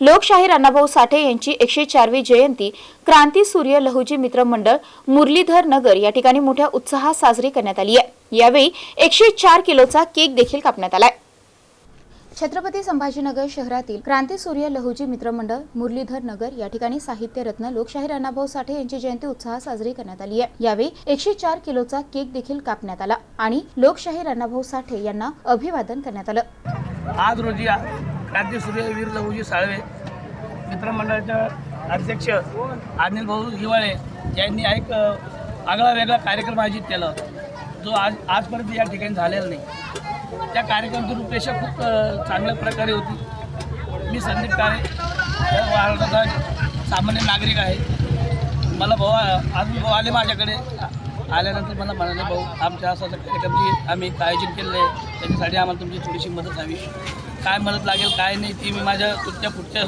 लोकशाहीर अण्णाभाऊ साठे यांची एकशे चारवी जयंती क्रांती सूर्य लहुजी मित्र मंडळ मुरलीधर नगर या ठिकाणी मोठ्या उत्साहात साजरी करण्यात आली आहे. यावेळी एकशे चार किलोचा केक देखील कापण्यात आलाय. छत्रपती संभाजीनगर शहरातील क्रांती सूर्य लहुजी मित्र मंडळ मुरलीधर नगर या ठिकाणी साहित्य रत्न लोकशाहीर अण्णाभाऊ साठे यांची जयंती उत्साहात साजरी करण्यात आली आहे. यावेळी एकशे चार किलोचा केक देखील कापण्यात आला आणि लोकशाहीर अण्णाभाऊ साठे यांना अभिवादन करण्यात आलं. आज रोजी राज्य सूर्यवीर वीर साळवे मित्रमंडळाच्या अध्यक्ष अनिल भाऊ हिवाळे यांनी एक आगळा वेगळा कार्यक्रम आयोजित केला. जो आज आजपर्यंत या ठिकाणी झालेला नाही. त्या कार्यक्रमाची रूपरेषा खूप चांगल्या प्रकारे होती. मी संदीप काळे या सामान्य नागरिक आहे. मला भाऊ आज भाऊ आले माझ्याकडे. आल्यानंतर मला म्हणाले भाऊ आमच्या असं कार्यक्रमची आम्ही आयोजन केलेलं आहे त्याच्यासाठी आम्हाला तुमची थोडीशी मदत हवी. काय मदत लागेल काय नाही ती मी माझ्या तुटक्या फुटक्या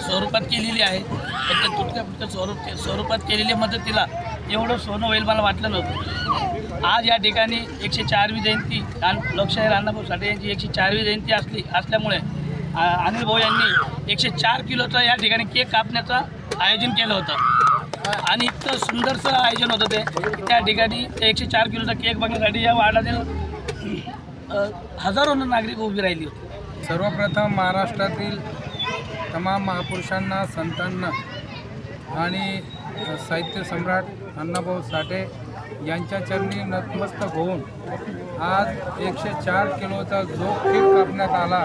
स्वरूपात केलेली आहे. पण त्या तुटक्या फुटक्या स्वरूप स्वरूपात केलेली मदतीला एवढं सोनं होईल मला वाटलं नव्हतं. आज या ठिकाणी एकशे चारवी जयंती आणि लोकशाहीर अण्णाभाऊ साठे यांची एकशे चारवी जयंती असली असल्यामुळे अनिल भाऊ यांनी एकशे चार किलोचा या ठिकाणी केक कापण्याचं आयोजन केलं होतं. आणि इतकं सुंदरसं आयोजन होतं ते त्या ठिकाणी एकशे चार किलोचा केक बघण्यासाठी या वार्डातील हजारो नागरिक उभी राहिली होती. सर्वप्रथम महाराष्ट्रातील तमाम महापुरुषांना संतांना आणि साहित्य सम्राट अण्णाभाऊ साठे यांच्या चरणी नतमस्तक होऊन आज एकशे चार किलोचा जो केक कापण्यात आला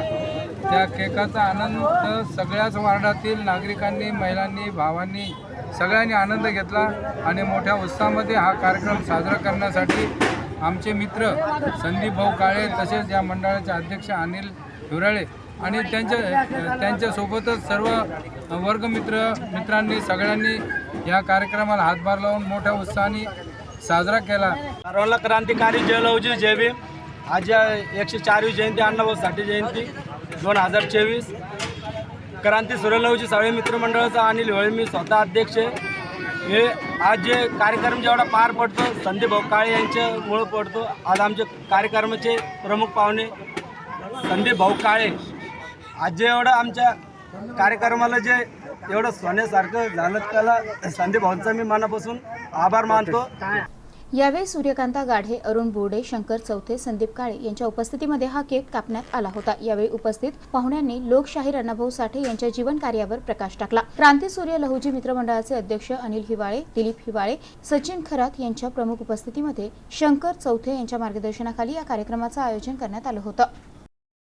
त्या केकाचा आनंद सगळ्याच वार्डातील नागरिकांनी महिलांनी भावांनी सगळ्यांनी आनंद घेतला आणि मोठ्या उत्साहामध्ये हा कार्यक्रम साजरा करण्यासाठी आमचे मित्र संदीप भाऊ काळे तसेच या मंडळाचे अध्यक्ष अनिल हिवराळे आणि त्यांच्या त्यांच्यासोबतच सर्व वर्गमित्र मित्रांनी सगळ्यांनी या कार्यक्रमाला हातभार लावून मोठ्या उत्साहाने साजरा केला. सर्वांना क्रांतिकारी जय लवजी जय भीम. आज या एकशे चारवी जयंती अण्णाभाऊ साठे जयंती दोन हजार चोवीस. क्रांती सूर्यलवजी सगळे मित्रमंडळाचा अनिल होळे मी स्वतः अध्यक्ष आहे. हे आज जे कार्यक्रम जेवढा पार पडतो संदीप भाऊ काळे यांच्यामुळं पडतो. आज आमचे कार्यक्रमाचे प्रमुख पाहुणे संदीप भाऊ काळे. आज जे एवढं आमच्या कार्यक्रमाला जे एवढं सोन्यासारखं झालं त्याला संदीप भाऊंचा मी मनापासून आभार मानतो. यावेळी सूर्यकांता गाढे अरुण बोर्डे शंकर चौथे संदीप काळे यांच्या उपस्थितीमध्ये हा केक कापण्यात आला होता. यावेळी उपस्थित पाहुण्यांनी लोकशाहीर अण्णाभाऊ साठे यांच्या जीवन कार्यावर प्रकाश टाकला. क्रांती सूर्य लहुजी मित्रमंडळाचे अध्यक्ष अनिल हिवाळे दिलीप हिवाळे सचिन खरात यांच्या प्रमुख उपस्थितीमध्ये शंकर चौथे यांच्या मार्गदर्शनाखाली या कार्यक्रमाचं आयोजन करण्यात आलं होतं.